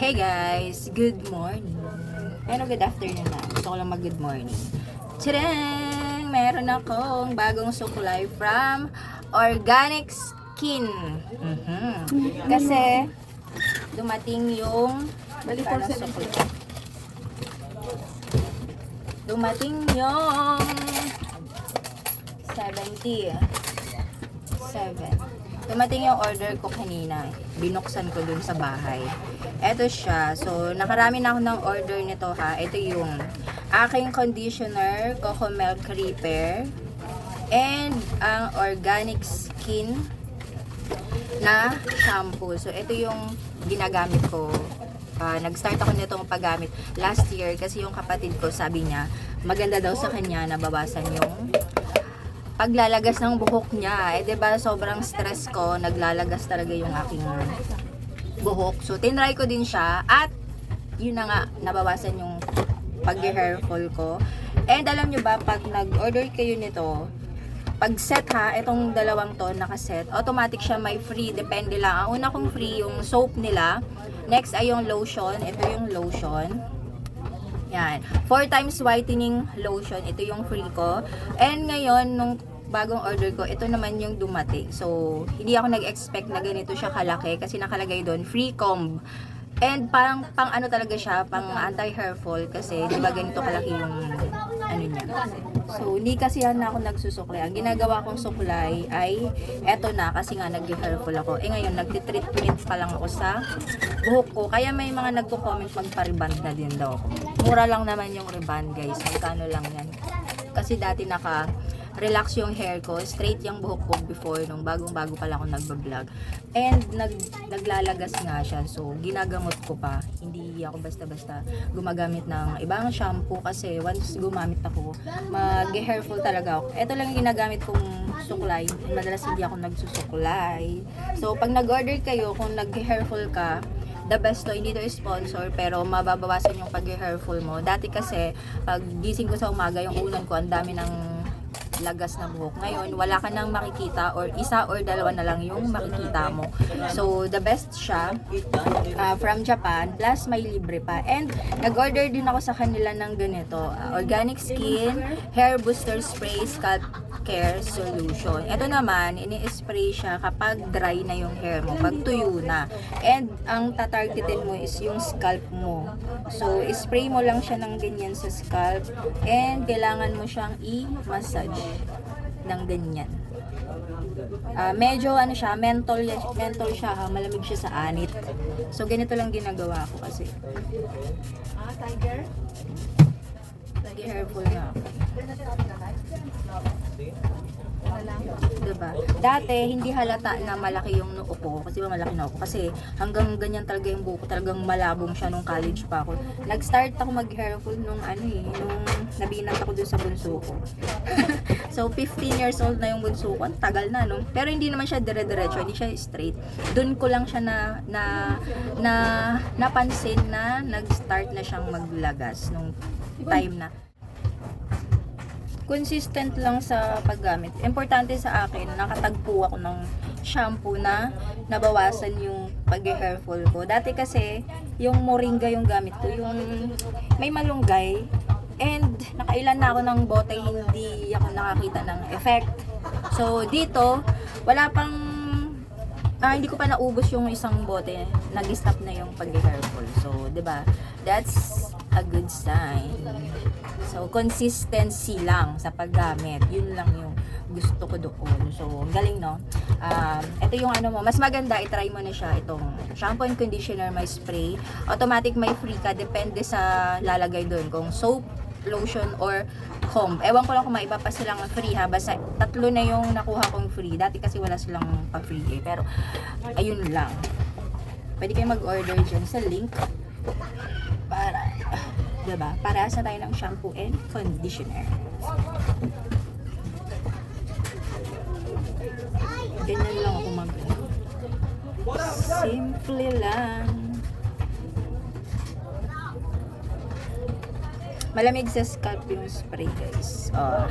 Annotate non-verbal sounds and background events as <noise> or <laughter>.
Hey guys, good morning. Pero good afternoon na. Gusto ko lang mag good morning. Tadang! Meron akong bagong sukulay from Organic Skin. Mhm. Kasi dumating yung ano, sukulay. Dumating yung 70. 7. Dumating yung order ko kanina. Binuksan ko dun sa bahay. Eto siya. So, nakarami na ako ng order nito ha. Ito yung aking conditioner, Coco Milk Repair, and ang organic skin na shampoo. So, ito yung ginagamit ko. Ah, nag-start ako nitong paggamit last year kasi yung kapatid ko sabi niya maganda daw sa kanya nabawasan yung paglalagas ng buhok niya. Eh, 'di ba sobrang stress ko, naglalagas talaga yung aking buhok. So, tinry ko din siya at yun na nga, nabawasan yung pag-hair fall ko. And alam nyo ba, pag nag-order kayo nito, pag set ha, itong dalawang to nakaset, automatic siya may free, depende lang. Ang una kong free, yung soap nila. Next ay yung lotion. Ito yung lotion. Yan. Four times whitening lotion. Ito yung free ko. And ngayon, nung bagong order ko, ito naman yung dumating. So, hindi ako nag-expect na ganito siya kalaki kasi nakalagay doon, free comb. And parang pang ano talaga siya, pang anti-hair fall kasi di ba ganito kalaki yung ano niya. So, hindi kasi yan na ako nagsusuklay. Ang ginagawa kong suklay ay eto na kasi nga nag-hair fall ako. Eh ngayon, nagtitreatment pa lang ako sa buhok ko. Kaya may mga nagko-comment magpa-reband na din daw ako. Mura lang naman yung reband guys. Magkano lang yan. Kasi dati naka relax yung hair ko, straight yung buhok ko before nung bagong-bago pa lang ako nagba-vlog. And nag naglalagas nga siya. So ginagamot ko pa. Hindi ako basta-basta gumagamit ng ibang shampoo kasi once gumamit ako, mag-hair fall talaga ako. Ito lang yung ginagamit kong suklay. Madalas hindi ako nagsusuklay. So pag nag-order kayo kung nag-hair fall ka, the best to, hindi to sponsor, pero mababawasan yung pag-hair fall mo. Dati kasi, pag gising ko sa umaga, yung unan ko, ang dami ng lagas na buhok. Ngayon, wala ka nang makikita or isa or dalawa na lang yung makikita mo. So, the best siya uh, from Japan, plus may libre pa. And, nag-order din ako sa kanila ng ganito, uh, Organic Skin Hair Booster Spray Scalp Care Solution. Ito naman, ini-spray siya kapag dry na yung hair mo, pag tuyo na. And, ang tatargetin mo is yung scalp mo. So, spray mo lang siya ng ganyan sa scalp and kailangan mo siyang i-massage ng ganyan. Ah, medyo ano siya, menthol, yan- menthol siya ha, malamig siya sa anit. So, ganito lang ginagawa ko kasi. Ah, tiger? Nag-hairful na ako. Diba? Dati, hindi halata na malaki yung noo ko. Kasi ba malaki na ako? Kasi hanggang ganyan talaga yung buko. Talagang malabong siya nung college pa ako. Nag-start ako mag-hairful nung ano eh, nung nabinat ako dun sa bunso ko. <laughs> so, 15 years old na yung bunso ko. Ang tagal na, no? Pero hindi naman siya dire-diretso. Hindi siya straight. Dun ko lang siya na, na, na, napansin na nag-start na siyang maglagas nung time na consistent lang sa paggamit. Importante sa akin, nakatagpo ako ng shampoo na nabawasan yung pag-hair fall ko. Dati kasi, yung moringa yung gamit ko, yung may malunggay. And nakailan na ako ng bote, hindi ako nakakita ng effect. So, dito, wala pang ah, hindi ko pa naubos yung isang bote. Nag-stop na yung pag-hair fall. So, 'di ba? That's a good sign. So, consistency lang sa paggamit. Yun lang yung gusto ko doon. So, ang galing, no? Um, ito yung ano mo. Mas maganda, itry mo na siya itong shampoo and conditioner, may spray. Automatic may free ka. Depende sa lalagay doon. Kung soap, lotion, or comb. Ewan ko lang kung may iba pa silang free ha. Basta tatlo na yung nakuha kong free. Dati kasi wala silang pa-free eh. Pero, ayun lang. Pwede kayo mag-order dyan sa link para, diba? Para sa tayo ng shampoo and conditioner. Ganyan lang ako mag Simple lang. Malamig sa scalp yung spray guys. Oh.